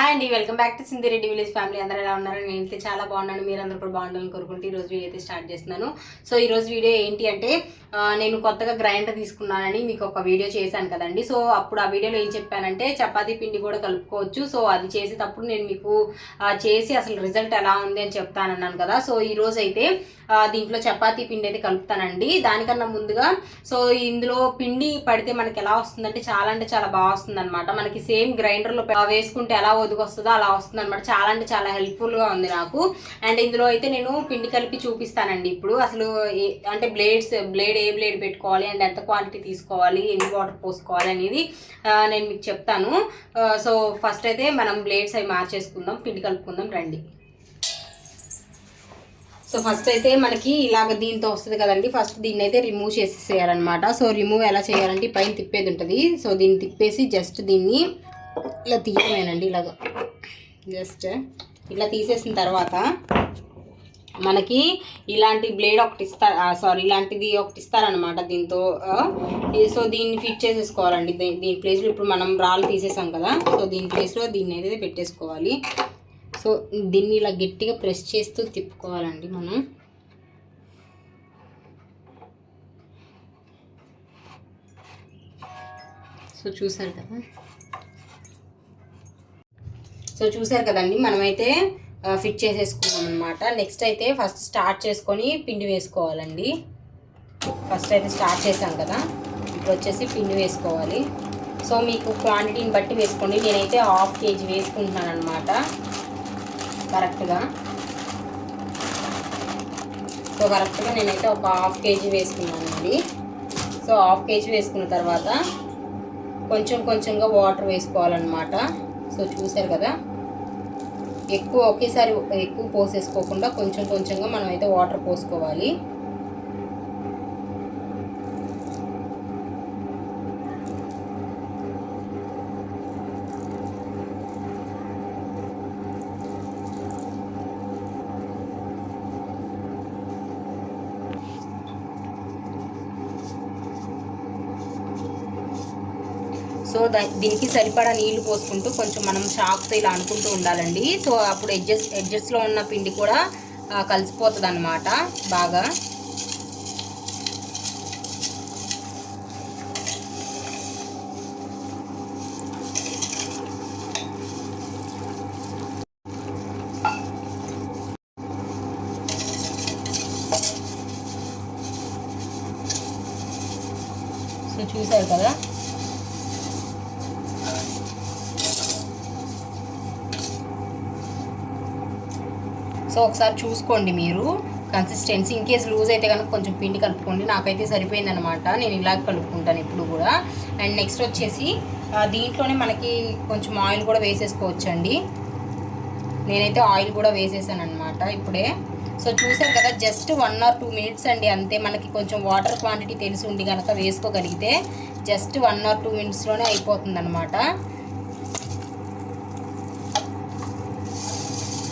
Hi అండి welcome back to Sindhireddy village family అందరూ ఎలా ఉన్నారు? నేను అయితే చాలా బాగున్నాను. మీరు కూడా బాగుండాలని కోరుకుంటూ ఈ రోజు వీడియో అయితే స్టార్ట్ చేస్తున్నాను. సో ఈ రోజు వీడియో ఏంటి అంటే నేను కొత్తగా గ్రైండర్ తీసుకున్నానని మీకు ఒక వీడియో చేశాను కదండి. సో అప్పుడు ఆ వీడియోలో ఏం చెప్పానంటే చపాతీ పిండి కూడా కలుపుకోవచ్చు. సో అది చేసేటప్పుడు నేను మీకు చేసి అసలు రిజల్ట్ ఎలా ఉంది అని చెప్తానన్నాను కదా. సో ఈరోజు అయితే దీంట్లో చపాతీ పిండి అయితే కలుపుతానండి. దానికన్నా ముందుగా సో ఇందులో పిండి పడితే మనకి ఎలా వస్తుందంటే చాలా అంటే చాలా బాగా వస్తుంది మనకి సేమ్ గ్రైండర్లో వేసుకుంటే ఎలా ఒదిగొస్తుందో అలా వస్తుంది అనమాట చాలా అంటే చాలా హెల్ప్ఫుల్గా ఉంది నాకు. అండ్ ఇందులో అయితే నేను పిండి కలిపి చూపిస్తానండి ఇప్పుడు. అసలు ఏ- అంటే బ్లేడ్స్ బ్లేడ్ ఏ బ్లేడ్ పెట్టుకోవాలి అండ్ ఎంత క్వాంటిటీ తీసుకోవాలి ఎన్ని వాటర్ పోసుకోవాలి అనేది నేను మీకు చెప్తాను. సో ఫస్ట్ అయితే మనం బ్లేడ్స్ అవి మార్చేసుకుందాం పిండి కలుపుకుందాం రండి. సో ఫస్ట్ అయితే మనకి ఇలాగ దీంతో వస్తుంది కదండి. ఫస్ట్ దీన్ని అయితే రిమూవ్ చేసేసేయాలన్నమాట. సో రిమూవ్ ఎలా చేయాలంటే పైన తిప్పేది ఉంటుంది. సో దీన్ని తిప్పేసి జస్ట్ దీన్ని ఇలా తీయమేనండి ఇలాగ. జస్ట్ ఇలా తీసేసిన తర్వాత మనకి ఇలాంటి బ్లేడ్ ఒకటి ఇస్తారు సారీ ఇలాంటిది ఒకటి ఇస్తారనమాట దీంతో సో దీన్ని ఫిట్ చేసేసుకోవాలండి. దీని ప్లేస్లో ఇప్పుడు మనం రాళ్ళు తీసేసాం కదా సో దీని ప్లేస్లో దీన్ని అయితే పెట్టేసుకోవాలి. సో దీన్ని ఇలా గట్టిగా ప్రెస్ చేస్తూ తిప్పుకోవాలండి మనం. సో చూసారు కదా? సో చూసారు కదండి మనమైతే ఫిట్ చేసేసుకున్నాం అనమాట నెక్స్ట్ అయితే ఫస్ట్ స్టార్ట్ చేసుకొని పిండి వేసుకోవాలండి. ఫస్ట్ అయితే స్టార్ట్ చేసాం కదా ఇప్పుడు వచ్చేసి పిండి వేసుకోవాలి. సో మీకు క్వాంటిటీని బట్టి వేసుకోండి. నేనైతే హాఫ్ కేజీ వేసుకుంటున్నాను అనమాట కరెక్ట్గా సో కరెక్ట్గా నేనైతే ఒక హాఫ్ కేజీ వేసుకున్నానండి. సో హాఫ్ కేజీ వేసుకున్న తర్వాత కొంచెం కొంచెంగా వాటర్ వేసుకోవాలన్నమాట. సో చూసారు కదా? ఎక్కువ ఒకేసారి ఎక్కువ పోసేసుకోకుండా కొంచెం కొంచెంగా మనం అయితే వాటర్ పోసుకోవాలి. సో దీనికి సరిపడా నీళ్ళు పోసుకుంటూ కొంచెం మనం షాక్తో ఇలా అనుకుంటూ ఉండాలండి. సో అప్పుడు ఎడ్జెస్ ఎడ్జెస్లో ఉన్న పిండి కూడా కలిసిపోతుంది అనమాట బాగా. సో చూసారు కదా? సో ఒకసారి చూసుకోండి మీరు. కన్సిస్టెన్సీ ఇన్ కేస్ లూజ్ అయితే కనుక కొంచెం పిండి కలుపుకోండి. నాకైతే సరిపోయింది అనమాట నేను ఇలా కలుపుకుంటాను ఇప్పుడు కూడా. అండ్ నెక్స్ట్ వచ్చేసి దీంట్లోనే మనకి కొంచెం ఆయిల్ కూడా వేసేసుకోవచ్చండి. నేనైతే ఆయిల్ కూడా వేసేసాను అనమాట ఇప్పుడే. సో చూసారు కదా just one or two minutes అండి. అంతే మనకి కొంచెం వాటర్ క్వాంటిటీ తెలిసి ఉండి కనుక వేసుకోగలిగితే జస్ట్ వన్ ఆర్ టూ మినిట్స్లోనే అయిపోతుంది అనమాట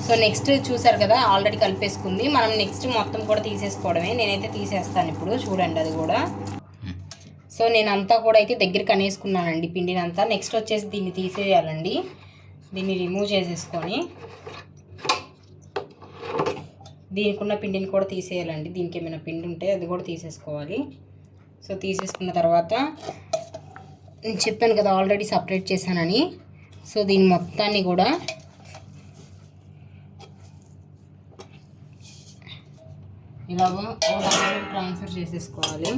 సో నెక్స్ట్ చూసారు కదా ఆల్రెడీ కలిపేసుకుంది. మనం నెక్స్ట్ మొత్తం కూడా తీసేసుకోవడమే. నేనైతే తీసేస్తాను ఇప్పుడు చూడండి అది కూడా. సో నేను అంతా కూడా అయితే దగ్గరికి అనేసుకున్నానండి పిండిని అంతా నెక్స్ట్ వచ్చేసి దీన్ని తీసేయాలండి. దీన్ని రిమూవ్ చేసేసుకొని. దీనికి ఉన్న పిండిని కూడా తీసేయాలండి. దీనికి ఏమైనా పిండి ఉంటే అది కూడా తీసేసుకోవాలి. సో తీసేసుకున్న తర్వాత నేను చెప్పాను కదా ఆల్రెడీ సపరేట్ చేశానని. సో దీని మొత్తాన్ని కూడా ఇలాగ ట్రాన్స్ఫర్ చేసేసుకోవాలి.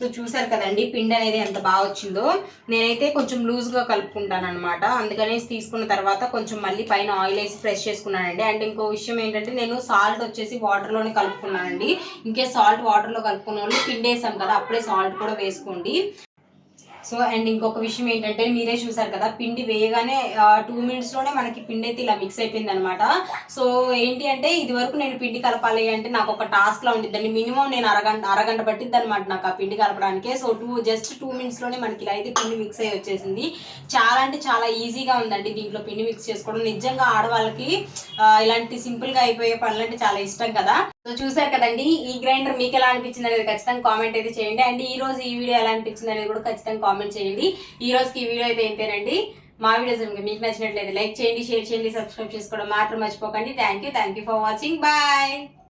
సో చూసారు కదండి పిండి అనేది ఎంత బాగా వచ్చిందో. నేనైతే కొంచెం లూజ్గా కలుపుకుంటాను అనమాట అందుకనేసి తీసుకున్న తర్వాత కొంచెం మళ్ళీ పైన ఆయిల్ వేసి ఫ్రెష్ చేసుకున్నానండి. అండ్ ఇంకో విషయం ఏంటంటే నేను సాల్ట్ వచ్చేసి వాటర్లోనే కలుపుకున్నానండి. ఇంకే సాల్ట్ వాటర్లో కలుపుకున్న వాళ్ళు పిండి వేసాం కదా అప్పుడే సాల్ట్ కూడా వేసుకోండి. సో అండ్ ఇంకొక విషయం ఏంటంటే మీరే చూసారు కదా పిండి వేయగానే టూ మినిట్స్లోనే మనకి పిండి అయితే ఇలా మిక్స్ అయిపోయింది అనమాట సో ఏంటి అంటే ఇది వరకు నేను పిండి కలపాలి అంటే నాకు ఒక టాస్క్ లా ఉండిద్దండి. మినిమం నేను అరగంట అరగంట పట్టిద్ది అనమాట నాకు ఆ పిండి కలపడానికి. సో టూ జస్ట్ టూ మినిట్స్లోనే మనకి ఇలా అయితే పిండి మిక్స్ అయ్యి వచ్చేసింది. చాలా అంటే చాలా ఈజీగా ఉందండి దీంట్లో పిండి మిక్స్ చేసుకోవడం. నిజంగా ఆడవాళ్ళకి ఇలాంటి సింపుల్గా అయిపోయే పనులు అంటే చాలా ఇష్టం కదా. సో చూసారు కదండి ఈ గ్రైండర్ మీకు ఎలా అనిపించింది అనేది ఖచ్చితంగా కామెంట్ అయితే చేయండి. అండ్ ఈ రోజు ఈ వీడియో ఎలా అనిపించింది అనేది కూడా ఖచ్చితంగా కామెంట్ చేయండి. ఈ రోజుకి ఈ వీడియో అయితే ఏంటేనండి మా వీడియోస్ కనుక మీకు నచ్చినట్లయితే లైక్ చేయండి షేర్ చేయండి సబ్స్క్రైబ్ చేసుకోవడం మాత్రం మర్చిపోకండి. Thank you thank you for watching bye